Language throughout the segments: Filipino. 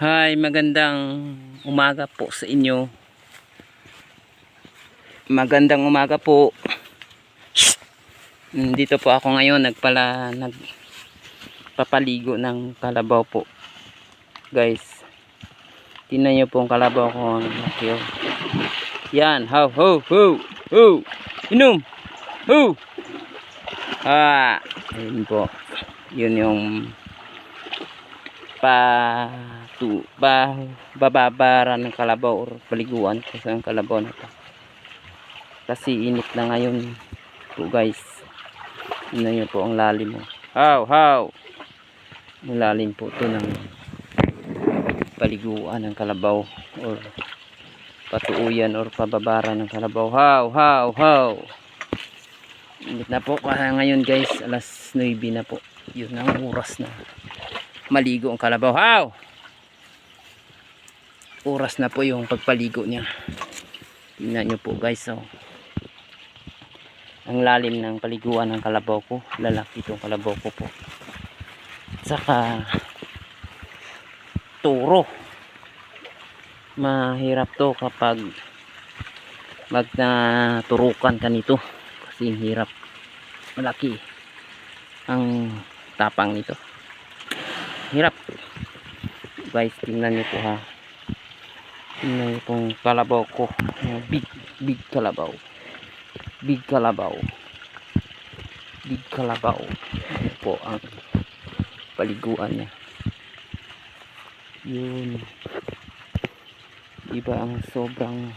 Hi, magandang umaga po sa inyo. Magandang umaga po. Dito po ako ngayon nagpala nagpapaligo ng kalabaw po. Guys. Tingnan niyo po ang kalabaw ko oh. Yan, ho ho ho ho. Inom. Ho. Ah, ayun po. Yun yung pa tu ba bababara ng kalabaw or paliguan ko sa kalabaw na to. Kasi init na ngayon po guys. Tingnan nyo po ang lalim mo how how? Ang lalim po to ng paliguan ng kalabaw or patuuyan or pababara ng kalabaw. How how how? Init na po kaya ngayon guys. Alas 9 na po. Yun ang oras na maligo ang kalabaw. How? Oras na po yung pagpaligo niya. Tingnan nyo po guys. Oh. Ang lalim ng paliguan ng kalabaw ko. Lalaki itong kalabaw ko po. Saka turo. Mahirap to kapag mag naturukan ka nito. Kasi hirap. Malaki ang tapang nito hirap. Guys tingnan nyo po ha. Tingnan nyo pong kalabaw ko. Big big kalabaw. Big kalabaw. Big kalabaw. Po ang paliguan niya. Yun. Iba ang sobrang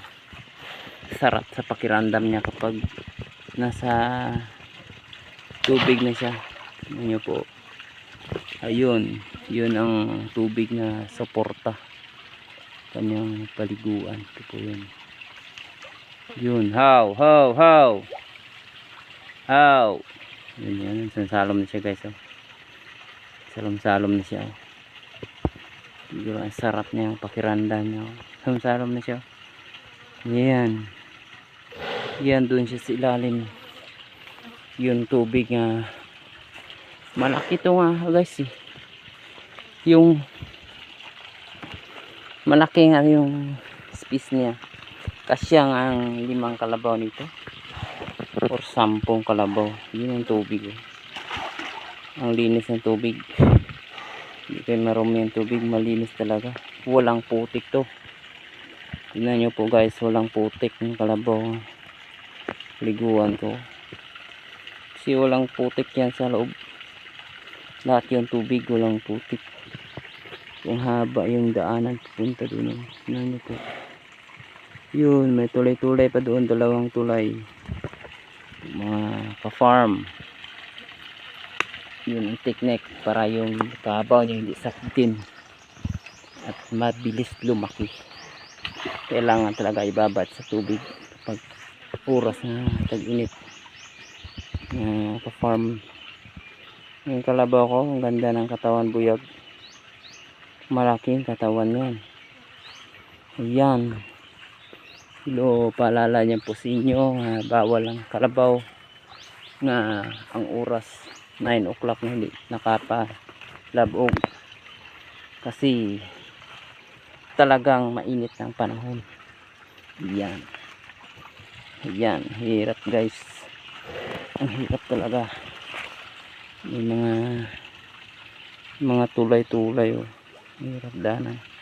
sarap sa pakiramdam niya kapag nasa tubig na siya. Nyo po ayun yun ang tubig na suporta kanyang paliguan. Ito po yun. Yun how how how? How? Yun yun sansalom na siya guys oh. salom salom na siya oh. ang sarap niya ang pakiramdam niya oh. salom salom na siya yan. Yan dun siya sa ilalim. Yung tubig nga malaki to nga guys eh. Yung malaki nga yung space niya. Kasi ang limang kalabaw nito. Or sampung kalabaw. Yun yung tubig eh. ang linis ng tubig. Hindi kayo marumi yung tubig. Malinis talaga. Walang putik to. Tingnan nyo po guys. Walang putik ng kalabaw. Liguan ko. Kasi walang putik yan sa loob lahat yung tubig walang putik. Yung haba yung daanan punta doon ano po yun may tulay tulay pa doon dalawang tulay. Mga pa farm yun ang technique para yung kabaw niya hindi sakitin at mabilis lumaki. Kailangan talaga ibabat sa tubig pag oras na tag-init. Na pa farm yung kalabaw ko, ang ganda ng katawan buyag. Malaking katawan yan. Ayan. Ilo, paalala niya po sa inyo, uh, bawal ang kalabaw na ang oras 9 o'clock na hindi nakapalabog. Kasi talagang mainit ng panahon. Ayan. Ayan, hirap guys. Ang hirap talaga may mga mga tulay-tulay oh. hirap danan.